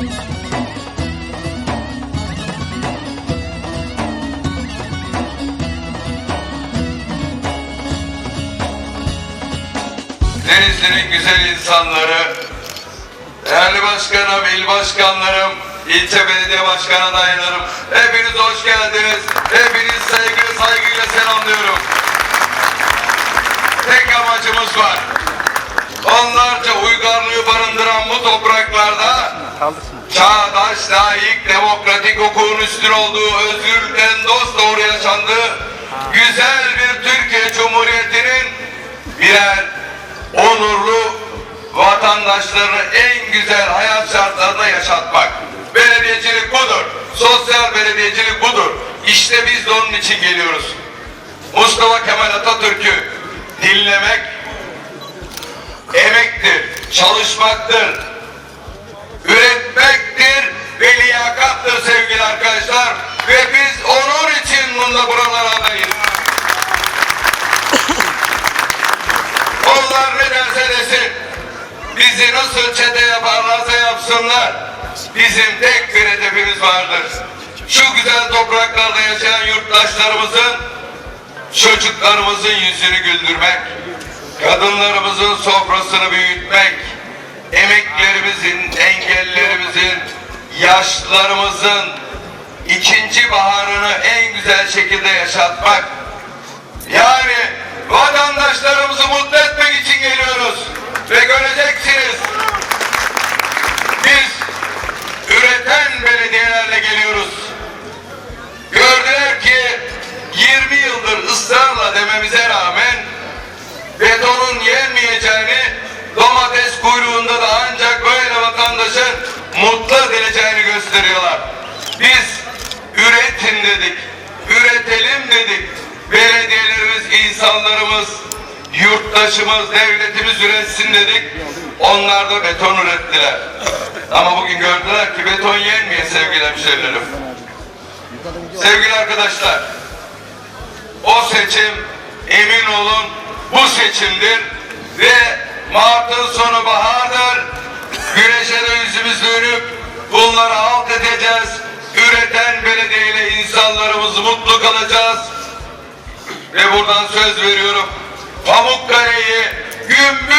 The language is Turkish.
Denizli'nin güzel insanları, değerli başkanım, il başkanlarım, ilçe belediye başkan adaylarım, hepiniz hoş geldiniz. Hepiniz sevgi saygıyla selamlıyorum. Tek amacımız var. Onlarca çağdaş, layık, demokratik hukukun üstün olduğu, özgürlüklerin dost doğru yaşandığı güzel bir Türkiye Cumhuriyeti'nin birer onurlu vatandaşlarını en güzel hayat şartlarında yaşatmak. Belediyecilik budur. Sosyal belediyecilik budur. İşte biz de onun için geliyoruz. Mustafa Kemal Atatürk'ü dinlemek emektir, çalışmaktır, üretmektir Bizi nasıl çete yaparlarsa yapsınlar. Bizim tek bir hedefimiz vardır. Şu güzel topraklarda yaşayan yurttaşlarımızın, çocuklarımızın yüzünü güldürmek, kadınlarımızın sofrasını büyütmek, emeklerimizin, engellerimizin, yaşlılarımızın ikinci baharını en güzel şekilde yaşatmak. Yani vatandaşlarımızı belediyelerle geliyoruz. Gördüler ki 20 yıldır ısrarla dememize rağmen betonun yenmeyeceğini domates kuyruğunda da ancak böyle vatandaşın mutlu edileceğini gösteriyorlar. Biz üretin dedik, üretelim dedik. Belediyelerimiz, insanlarımız, yurttaşımız, devletimiz üretsin dedik. Onlar da beton ürettiler. Ama bugün gördüler ki beton yenmiyor sevgili hemşerilerim. Sevgili arkadaşlar, o seçim emin olun bu seçimdir ve Mart'ın sonu bahardır. Güneşe de yüzümüz dönüp bunları alt edeceğiz. Üreten belediyeyle insanlarımızı mutlu kalacağız. Ve buradan söz veriyorum. Pamukkale'yi gümbür